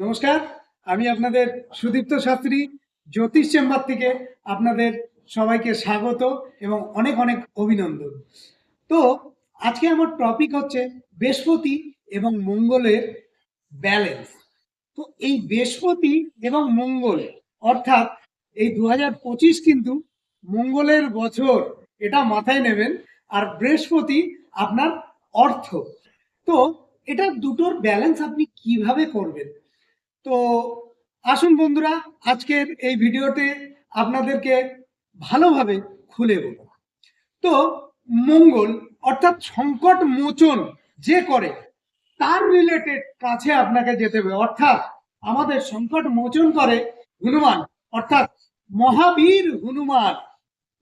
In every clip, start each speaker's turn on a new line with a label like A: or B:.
A: নমস্কার, আমি আপনাদের সুদীপ্ত শাস্ত্রী, জ্যোতিষ চেম্বার থেকে আপনাদের সবাইকে স্বাগত এবং অনেক অনেক অভিনন্দন। তো, আজকে আমার টপিক হচ্ছে বৃহস্পতি এবং মঙ্গলের ব্যালেন্স তো, এই বৃহস্পতি এবং মঙ্গল, অর্থাৎ এই দু পঁচিশ কিন্তু মঙ্গলের বছর, এটা মাথায় নেবেন, আর বৃহস্পতি আপনার অর্থ। তো, এটা দুটোর ব্যালেন্স আপনি কীভাবে করবেন? তো আসুন বন্ধুরা আজকের এই ভিডিওতে আপনাদেরকে ভালোভাবে খুলে বলব। তো মঙ্গল অর্থাৎ সংকট মোচন যে করে তার রিলেটেড কাছে আপনাকে যেতে হবে। অর্থাৎ আমাদের সংকট মোচন করে হনুমান অর্থাৎ মহাবীর হনুমান।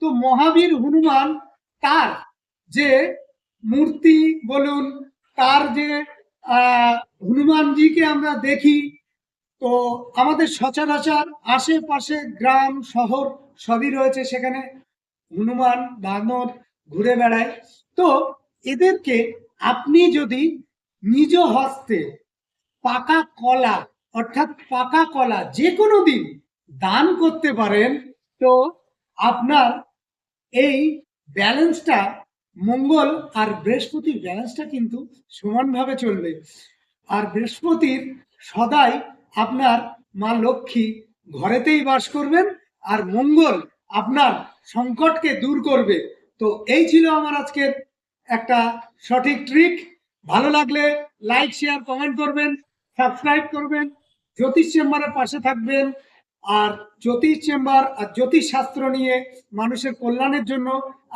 A: তো মহাবীর হনুমান তার যে মূর্তি বলুন তার যে আহ, হনুমানজিকে আমরা দেখি তো আমাদের সচরাচর আশেপাশে গ্রাম, শহর সবই রয়েছে সেখানে। হনুমান, বানর ঘুরে বেড়ায়। তো এদেরকে আপনি যদি নিজ হস্তে পাকা কলা, অর্থাৎ পাকা কলা যে কোনো দিন দান করতে পারেন, তো আপনার এই ব্যালেন্সটা মঙ্গল আর বৃহস্পতির ব্যালেন্সটা কিন্তু সমানভাবে চলবে। আর বৃহস্পতির সদাই আপনার মা লক্ষ্মী ঘরেতেই বাস করবেন আর মঙ্গল আপনার সংকটকে দূর করবে। তো এই ছিল আমার আজকের একটা সঠিক ট্রিক ভালো লাগলে লাইক শেয়ার কমেন্ট করবেন সাবস্ক্রাইব করবেন, জ্যোতিষ চেম্বারের পাশে থাকবেন আর জ্যোতিষ চেম্বার আর জ্যোতিষ শাস্ত্র নিয়ে মানুষের কল্যাণের জন্য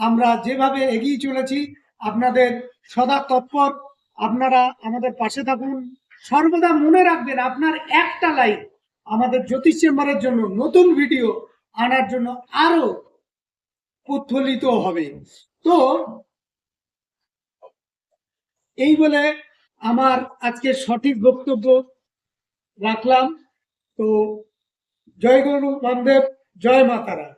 A: আমরা যেভাবে এগিয়ে চলেছি, আপনাদের সদা তৎপর। আপনারা আমাদের পাশে থাকুন। সর্বদা মনে রাখবেন, আপনার একটা লাইক আমাদের জ্যোতিষ চেম্বারের জন্য নতুন ভিডিও আনার জন্য আরও উৎফুল্লিত হবে। তো এই বলে আমার আজকে সঠিক বক্তব্য রাখলাম। তো জয় গুরু বামদেব জয় মাতারা